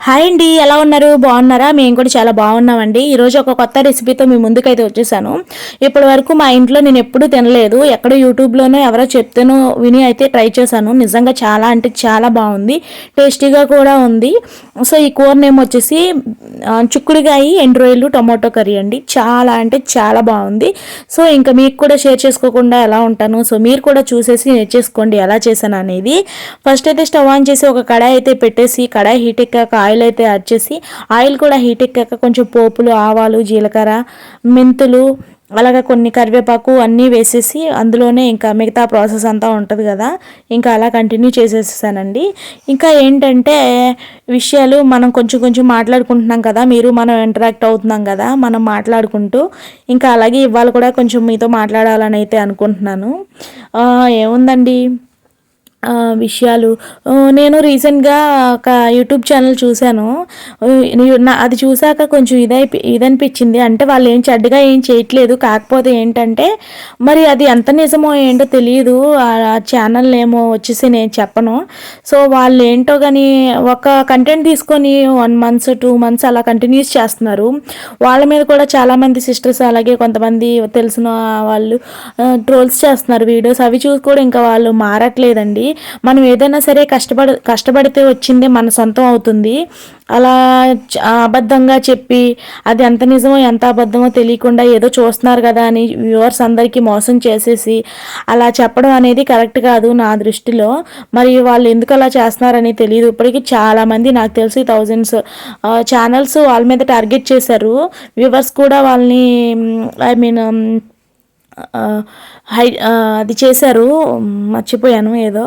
Hi అండి ఎలా ఉన్నారు? బాగున్నారా? మేము కూడా చాలా బాగున్నామండి. ఈరోజు ఒక కొత్త రెసిపీతో మీ ముందుకైతే వచ్చేసాను. ఇప్పటి వరకు మా ఇంట్లో నేను ఎప్పుడూ తినలేదు. ఎక్కడ యూట్యూబ్లోనో ఎవరో చెప్తేనో విని అయితే ట్రై చేశాను. నిజంగా చాలా అంటే చాలా బాగుంది. టేస్టీగా కూడా ఉంది. సో ఈ కూర నేమ్ వచ్చేసి ఆ, చుక్కుడుగాయి ఎండు టమాటో కర్రీ అండి. చాలా అంటే చాలా బాగుంది. సో ఇంకా మీకు కూడా షేర్ చేసుకోకుండా ఎలా ఉంటాను? సో మీరు కూడా చూసేసి నేర్చేసుకోండి ఎలా చేశాను అనేది. ఫస్ట్ అయితే స్టవ్ ఆన్ చేసి ఒక కడాయి అయితే పెట్టేసి కడాయి హీట్ ఎక్కాక ఆయిల్ అయితే యాడ్ చేసి ఆయిల్ కూడా హీట్ ఎక్కాక కొంచెం పోపులు ఆవాలు జీలకర్ర మెంతులు అలాగే కొన్ని కరివేపాకు అన్నీ వేసేసి అందులోనే ఇంకా మిగతా ప్రాసెస్ అంతా ఉంటుంది కదా ఇంకా అలా కంటిన్యూ చేసేసానండి ఇంకా ఏంటంటే విషయాలు మనం కొంచెం కొంచెం మాట్లాడుకుంటున్నాం కదా మీరు మనం ఇంటరాక్ట్ అవుతున్నాం కదా మనం మాట్లాడుకుంటూ ఇంకా అలాగే ఇవాళ కూడా కొంచెం మీతో మాట్లాడాలని అయితే అనుకుంటున్నాను. ఏముందండి? విషయాలు. నేను రీసెంట్గా ఒక యూట్యూబ్ ఛానల్ చూశాను. నా- అది చూసాక కొంచెం ఇదై ఇదనిపించింది. అంటే వాళ్ళు ఏం చెడ్డగా ఏం చేయట్లేదు. కాకపోతే ఏంటంటే మరి అది ఎంత నిజమో ఏంటో తెలియదు ఆ ఛానల్ ఏమో వచ్చేసి నేను చెప్పను. సో వాళ్ళు ఏంటో కానీ ఒక కంటెంట్ తీసుకొని వన్ మంత్స్ టూ మంత్స్ అలా కంటిన్యూస్ చేస్తున్నారు. వాళ్ళ మీద కూడా చాలామంది సిస్టర్స్ అలాగే కొంతమంది తెలిసిన వాళ్ళు ట్రోల్స్ చేస్తున్నారు వీడియోస్. అవి చూసి కూడా ఇంకా వాళ్ళు మారట్లేదండి. మనం ఏదైనా సరే కష్టపడ కష్టపడితే వచ్చిందే మన సొంతం అవుతుంది. అలా చ- అబద్ధంగా చెప్పి అది ఎంత నిజమో ఎంత అబద్ధమో తెలియకుండా ఏదో చూస్తున్నారు కదా అని వ్యూవర్స్ అందరికీ మోసం చేసేసి అలా చెప్పడం అనేది కరెక్ట్ కాదు నా దృష్టిలో. మరి వాళ్ళు ఎందుకు అలా చేస్తున్నారని తెలియదు ఇప్పటికీ చాలామంది నాకు తెలిసి థౌజండ్స్ ఛానల్స్ వాళ్ళ మీద టార్గెట్ చేశారు. వ్యూవర్స్ కూడా వాళ్ళని ఐ మీన్ హై అది చేశారు. మర్చిపోయాను ఏదో.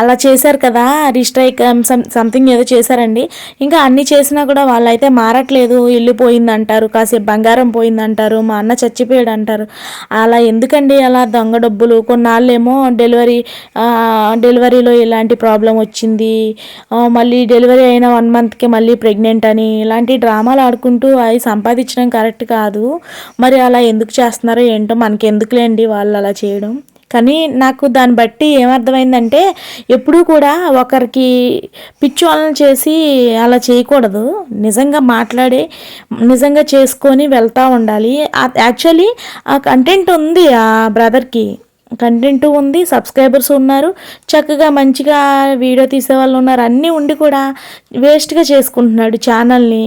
అలా చేశారు కదా రిస్ట్రైక్ సంథింగ్ um, ఏదో చేశారండి. ఇంకా అన్ని చేసినా కూడా వాళ్ళైతే మారట్లేదు. ఇల్లు పోయిందంటారు కాసేపు బంగారం పోయిందంటారు మా అన్న చచ్చిపోయాడు అంటారు అలా ఎందుకండి అలా దొంగ డబ్బులు? కొన్నాళ్ళేమో డెలివరీ డెలివరీలో ఇలాంటి ప్రాబ్లం వచ్చింది. మళ్ళీ డెలివరీ అయిన వన్ మంత్కి మళ్ళీ ప్రెగ్నెంట్ అని ఇలాంటి డ్రామాలు ఆడుకుంటూ అవి సంపాదించడం కరెక్ట్ కాదు. మరి అలా ఎందుకు చేస్తున్నారో ఏంటో మనకి ఎందుకులేండి వాళ్ళు అలా చేయడం. కానీ నాకు దాన్ని బట్టి ఏమర్థమైందంటే ఎప్పుడూ కూడా ఒకరికి పిచ్చోళ్ళని చేసి అలా చేయకూడదు. నిజంగా మాట్లాడి నిజంగా చేసుకొని వెళ్తూ ఉండాలి. యాక్చువల్లీ ఆ కంటెంట్ ఉంది ఆ బ్రదర్కి. కంటెంట్ ఉంది సబ్స్క్రైబర్స్ ఉన్నారు చక్కగా మంచిగా వీడియో తీసే వాళ్ళు ఉన్నారు అన్నీ ఉండి కూడా వేస్ట్గా చేసుకుంటున్నాడు ఛానల్ని.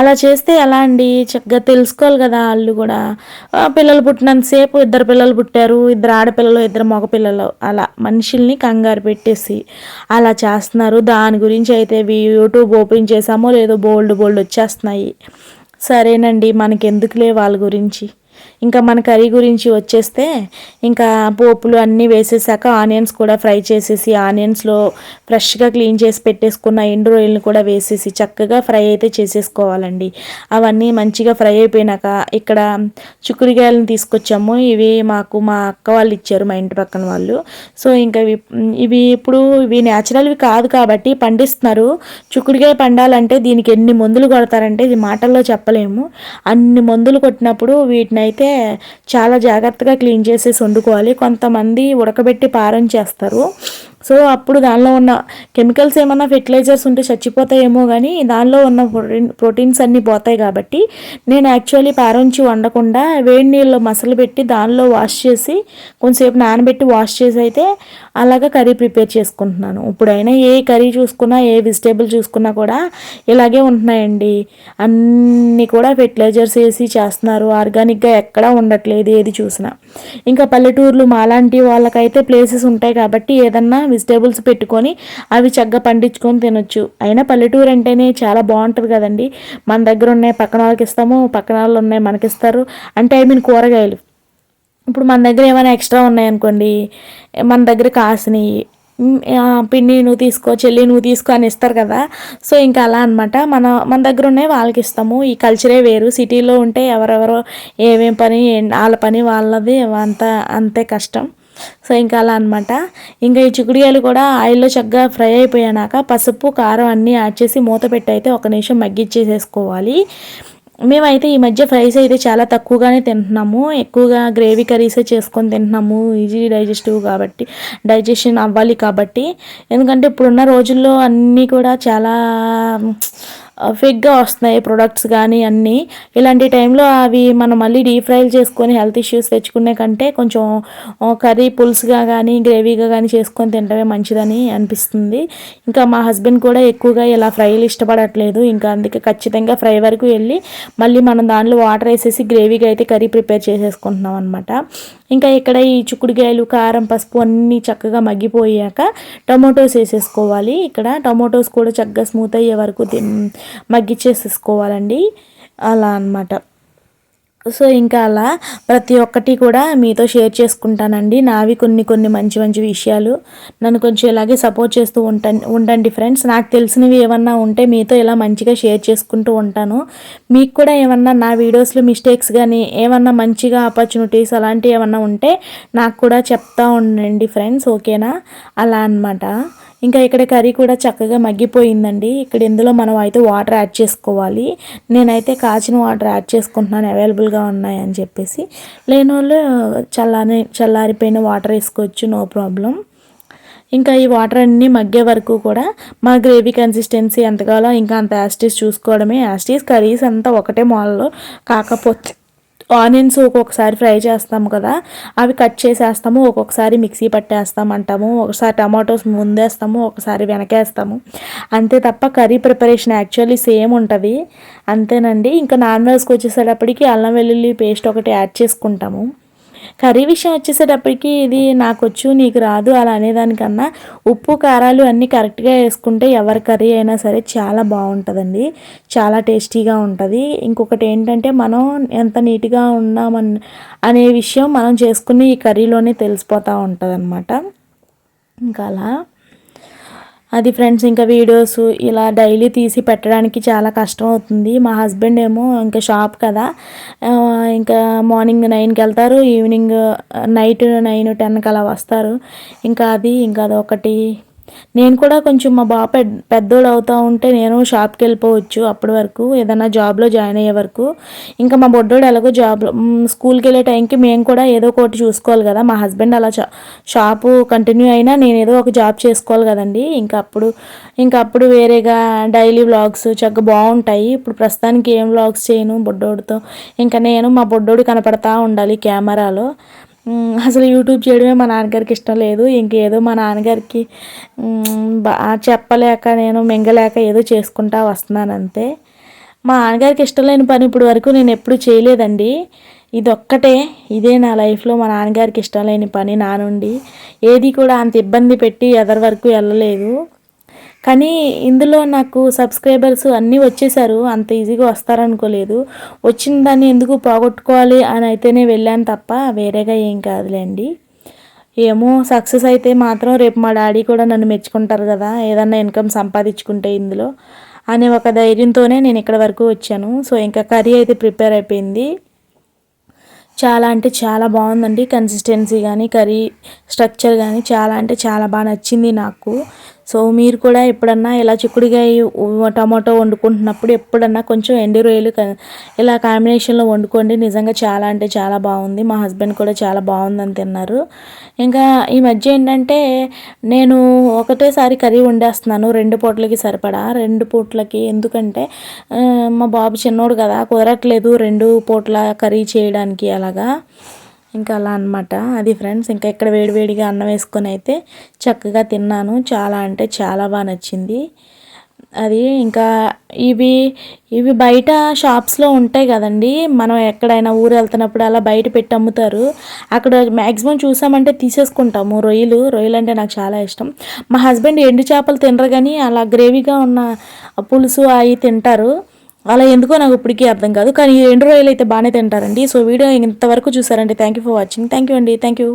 అలా చేస్తే ఎలా అండి? చక్కగా తెలుసుకోవాలి కదా వాళ్ళు కూడా. పిల్లలు పుట్టినంతసేపు ఇద్దరు పిల్లలు పుట్టారు ఇద్దరు ఆడపిల్లలు ఇద్దరు మగ పిల్లలు అలా మనుషుల్ని కంగారు పెట్టేసి అలా చేస్తున్నారు. దాని గురించి అయితే యూట్యూబ్ ఓపెన్ చేసామో లేదో బోల్డ్ బోల్డ్ వచ్చేస్తున్నాయి. సరేనండి మనకెందుకులే వాళ్ళ గురించి? ఇంకా మన కర్రీ గురించి వచ్చేస్తే ఇంకా పోపులు అన్నీ వేసేసాక ఆనియన్స్ కూడా ఫ్రై చేసేసి ఆనియన్స్లో ఫ్రెష్గా క్లీన్ చేసి పెట్టేసుకున్న ఎండు రొయ్యలను కూడా వేసేసి చక్కగా ఫ్రై అయితే చేసేసుకోవాలండి. అవన్నీ మంచిగా ఫ్రై అయిపోయినాక ఇక్కడ చుక్కుడుకాయలను తీసుకొచ్చాము. ఇవి మాకు మా అక్క వాళ్ళు ఇచ్చారు మా ఇంటి పక్కన వాళ్ళు. సో ఇంకా ఇవి ఇవి ఇప్పుడు ఇవి న్యాచురల్వి కాదు కాబట్టి పండిస్తున్నారు. చిక్కుడుకాయ పండాలంటే దీనికి ఎన్ని మందులు కొడతారంటే ఇది మాటల్లో చెప్పలేము. అన్ని మందులు కొట్టినప్పుడు వీటిని అయితే చాలా జాగ్రత్తగా క్లీన్ చేసేసి వండుకోవాలి. కొంతమంది ఉడకబెట్టి పారం చేస్తారు. సో అప్పుడు దానిలో ఉన్న కెమికల్స్ ఏమన్నా ఫెర్టిలైజర్స్ ఉంటే చచ్చిపోతాయేమో కానీ దానిలో ఉన్న ప్రోటీన్ ప్రోటీన్స్ అన్నీ పోతాయి కాబట్టి నేను యాక్చువల్లీ పారంచి వండకుండా వేడి నీళ్ళలో మసలు పెట్టి దానిలో వాష్ చేసి కొంచెంసేపు నానబెట్టి వాష్ చేసి అయితే అలాగా కర్రీ ప్రిపేర్ చేసుకుంటున్నాను. ఇప్పుడైనా ఏ కర్రీ చూసుకున్నా ఏ వెజిటేబుల్ చూసుకున్నా కూడా ఇలాగే ఉంటున్నాయండి. అన్నీ కూడా ఫెర్టిలైజర్స్ వేసి చేస్తున్నారు. ఆర్గానిక్గా ఎక్కడా ఉండట్లేదు ఏది చూసినా. ఇంకా పల్లెటూర్లు మాలాంటి వాళ్ళకైతే ప్లేసెస్ ఉంటాయి కాబట్టి ఏదన్నా వెజిటేబుల్స్ పెట్టుకొని అవి చక్కగా పండించుకొని తినొచ్చు. అయినా పల్లెటూరు అంటేనే చాలా బాగుంటుంది కదండి. మన దగ్గర ఉన్నాయి పక్కన వాళ్ళకి ఇస్తాము పక్కన వాళ్ళు ఉన్నాయి మనకి ఇస్తారు. అంటే ఐ మీన్ కూరగాయలు. ఇప్పుడు మన దగ్గర ఏమైనా ఎక్స్ట్రా ఉన్నాయనుకోండి మన దగ్గర కాసినవి పిండి పిన్ని నువ్వు తీసుకో చెల్లి నువ్వు తీసుకో అని ఇస్తారు కదా. సో ఇంకా అలా అనమాట మన మన దగ్గర ఉన్నాయి వాళ్ళకి ఇస్తాము. ఈ కల్చరే వేరు. సిటీలో ఉంటే ఎవరెవరో ఏమేం పని వాళ్ళ పని వాళ్ళది అంత అంతే కష్టం. సో ఇంకా అలా అనమాట ఇంకా ఈ చిక్కుడుకాయలు కూడా ఆయిల్లో చక్కగా ఫ్రై అయిపోయాక పసుపు కారం అన్నీ యాడ్ చేసి మూత పెట్టి అయితే ఒక నిమిషం మగ్గిచ్చేసేసుకోవాలి మేమైతే ఈ మధ్య ఫ్రైస్ అయితే చాలా తక్కువగానే తింటున్నాము. ఎక్కువగా గ్రేవీ కర్రీసే చేసుకొని తింటున్నాము. ఈజీ డైజెస్టివ్ కాబట్టి డైజెషన్ అవ్వాలి కాబట్టి. ఎందుకంటే ఇప్పుడున్న రోజుల్లో అన్నీ కూడా చాలా ఫేక్గా వస్తున్నాయి ప్రొడక్ట్స్ కానీ అన్నీ. ఇలాంటి టైంలో అవి మనం మళ్ళీ డీప్ ఫ్రైలు చేసుకొని హెల్త్ ఇష్యూస్ తెచ్చుకునే కంటే కొంచెం కర్రీ పులుసుగా కానీ గ్రేవీగా కానీ చేసుకొని తింటమే మంచిదని అనిపిస్తుంది. ఇంకా మా హస్బెండ్ కూడా ఎక్కువగా ఇలా ఫ్రైలు ఇష్టపడట్లేదు. ఇంకా అందుకే ఖచ్చితంగా ఫ్రై వరకు వెళ్ళి మళ్ళీ మనం దానిలో వాటర్ వేసేసి గ్రేవీగా అయితే కర్రీ ప్రిపేర్ చేసేసుకుంటున్నాం అనమాట ఇంకా ఇక్కడ ఈ చుక్కుడుకాయలు కారం పసుపు అన్నీ చక్కగా మగ్గిపోయాక టొమాటోస్ వేసేసుకోవాలి. ఇక్కడ టొమాటోస్ కూడా చక్కగా స్మూత్ అయ్యే వరకు మగ్గిచ్చేసేసుకోవాలండి. అలా అనమాట సో ఇంకా అలా ప్రతి ఒక్కటి కూడా మీతో షేర్ చేసుకుంటానండి. నావి కొన్ని కొన్ని మంచి మంచి విషయాలు. నన్ను కొంచెం ఇలాగే సపోర్ట్ చేస్తూ ఉంటాను ఉండండి ఫ్రెండ్స్. నాకు తెలిసినవి ఏమన్నా ఉంటే మీతో ఇలా మంచిగా షేర్ చేసుకుంటూ ఉంటాను. మీకు కూడా ఏమన్నా నా వీడియోస్లో మిస్టేక్స్ కానీ ఏమన్నా మంచిగా ఆపర్చునిటీస్ అలాంటివి ఏమన్నా ఉంటే నాకు కూడా చెప్తా ఉండండి ఫ్రెండ్స్. ఓకేనా? అలా అనమాట ఇంకా ఇక్కడ కర్రీ కూడా చక్కగా మగ్గిపోయిందండి. ఇక్కడ ఇందులో మనం అయితే వాటర్ యాడ్ చేసుకోవాలి. నేనైతే కాచిన వాటర్ యాడ్ చేసుకుంటున్నాను. అవైలబుల్గా ఉన్నాయని చెప్పేసి. లేని వాళ్ళు చల్లారి చల్లారిపోయిన వాటర్ వేసుకోవచ్చు. No problem. ఇంకా ఈ వాటర్ అన్నీ మగ్గే వరకు కూడా మా గ్రేవీ కన్సిస్టెన్సీ ఎంత కావాలో ఇంకా అంత యాస్టీస్ చూసుకోవడమే. యాస్టీస్ కర్రీస్ అంతా ఒకటే మాల్లో కాకపోతే ఆనియన్స్ ఒక్కొక్కసారి ఫ్రై చేస్తాము కదా అవి కట్ చేసేస్తాము ఒక్కొక్కసారి మిక్సీ పట్టేస్తాం అంటాము ఒకసారి టమాటోస్ ముందేస్తాము ఒకసారి వెనకేస్తాము. అంతే తప్ప కర్రీ ప్రిపరేషన్ యాక్చువల్లీ సేమ్ ఉంటుంది. అంతేనండి. ఇంకా నాన్ వెజ్కి వచ్చేసేటప్పటికి అల్లం వెల్లుల్లి పేస్ట్ ఒకటి యాడ్ చేసుకుంటాము. కర్రీ విషయం వచ్చేసేటప్పటికి ఇది నాకు వచ్చు నీకు రాదు అలా అనేదానికన్నా ఉప్పు కారాలు అన్నీ కరెక్ట్గా వేసుకుంటే ఎవరి కర్రీ అయినా సరే చాలా బాగుంటుందండి. చాలా టేస్టీగా ఉంటుంది. ఇంకొకటి ఏంటంటే మనం ఎంత నీట్గా ఉన్నామన్ అనే విషయం మనం చేసుకుని ఈ కర్రీలోనే తెలిసిపోతూ ఉంటుంది అనమాట ఇంకా అలా అది ఫ్రెండ్స్ ఇంకా వీడియోస్ ఇలా డైలీ తీసి పెట్టడానికి చాలా కష్టం అవుతుంది. మా హస్బెండ్ ఏమో ఇంకా షాప్ కదా. ఇంకా మార్నింగ్ నైన్కి వెళ్తారు ఈవినింగ్ నైట్ నైన్ టెన్కి అలా వస్తారు. ఇంకా అది ఇంకా అదొకటి. నేను కూడా కొంచెం మా బాబు పెద్ద పెద్దోడు అవుతూ ఉంటే నేను షాప్కి వెళ్ళిపోవచ్చు అప్పటి వరకు ఏదైనా జాబ్లో జాయిన్ అయ్యే వరకు. ఇంకా మా బొడ్డోడు ఎలాగో జాబ్లో స్కూల్కి వెళ్ళే టైంకి మేము కూడా ఏదో ఒకటి చూసుకోవాలి కదా. మా హస్బెండ్ అలా షాపు కంటిన్యూ అయినా నేను ఏదో ఒక జాబ్ చేసుకోవాలి కదండి. ఇంకా అప్పుడు ఇంకా అప్పుడు వేరేగా డైలీ వ్లాగ్స్ చక్కగా బాగుంటాయి. ఇప్పుడు ప్రస్తుతానికి ఏం వ్లాగ్స్ చేయను బొడ్డోడితో. ఇంకా నేను మా బొడ్డోడు కనపడతా ఉండాలి కెమెరాలో. అసలు యూట్యూబ్ చేయడమే మా నాన్నగారికి ఇష్టం లేదు. ఇంకేదో మా నాన్నగారికి చెప్పలేక నేను మింగలేక ఏదో చేసుకుంటా వస్తున్నాను అంతే. మా నాన్నగారికి ఇష్టం లేని పని ఇప్పుడు వరకు నేను ఎప్పుడు చేయలేదండి. ఇది ఒక్కటే ఇదే నా లైఫ్లో మా నాన్నగారికి ఇష్టం లేని పని నా నుండి. ఏది కూడా అంత ఇబ్బంది పెట్టి ఎదరి వరకు వెళ్ళలేదు. కానీ ఇందులో నాకు సబ్స్క్రైబర్స్ అన్నీ వచ్చేసారు. అంత ఈజీగా వస్తారనుకోలేదు. వచ్చిన దాన్ని ఎందుకు పోగొట్టుకోవాలి అని అయితేనే వెళ్ళాను తప్ప వేరేగా ఏం కాదులేండి. ఏమో సక్సెస్ అయితే మాత్రం రేపు మా డాడీ కూడా నన్ను మెచ్చుకుంటారు కదా ఏదన్నా ఇన్కమ్ సంపాదించుకుంటే ఇందులో అనే ఒక ధైర్యంతోనే నేను ఇక్కడ వరకు వచ్చాను. సో ఇంకా కర్రీ అయితే ప్రిపేర్ అయిపోయింది. చాలా అంటే చాలా బాగుందండి. కన్సిస్టెన్సీ కానీ కర్రీ స్ట్రక్చర్ కానీ చాలా అంటే చాలా బాగా నచ్చింది నాకు. సో మీరు కూడా ఎప్పుడన్నా ఇలా చిక్కుడుకాయ టమాటో వండుకుంటున్నప్పుడు ఎప్పుడన్నా కొంచెం ఎండు రొయ్యలు ఇలా కాంబినేషన్లో వండుకోండి. నిజంగా చాలా అంటే చాలా బాగుంది. మా హస్బెండ్ కూడా చాలా బాగుందని తిన్నారు. ఇంకా ఈ మధ్య ఏంటంటే నేను ఒకటేసారి కర్రీ వండేస్తున్నాను. రెండు పూటలకి సరిపడా. రెండు పూట్లకి ఎందుకంటే మా బాబు చిన్నోడు కదా కుదరట్లేదు రెండు పూట్ల కర్రీ చేయడానికి అలాగా. ఇంకా అలా అనమాట అది ఫ్రెండ్స్ ఇంకా ఇక్కడ వేడివేడిగా అన్నం వేసుకొని అయితే చక్కగా తిన్నాను. చాలా అంటే చాలా బాగా నచ్చింది. అది ఇంకా ఇవి ఇవి బయట షాప్స్లో ఉంటాయి కదండి. మనం ఎక్కడైనా ఊరు వెళ్తున్నప్పుడు అలా బయట పెట్టి అమ్ముతారు. అక్కడ మ్యాక్సిమం చూసామంటే తీసేసుకుంటాము. రొయ్యలు రొయ్యలు అంటే నాకు చాలా ఇష్టం. మా హస్బెండ్ ఎండు చేపలు తినరు కానీ అలా గ్రేవీగా ఉన్న పులుసు అవి తింటారు. అలా ఎందుకో నాకు ఇప్పటికీ అర్థం కాదు. కానీ ఈ రెండు రోజులు అయితే బాగానే తింటారండి. సో వీడియో ఇంతవరకు చూసారండి thank you for watching thank you అండి. Thank you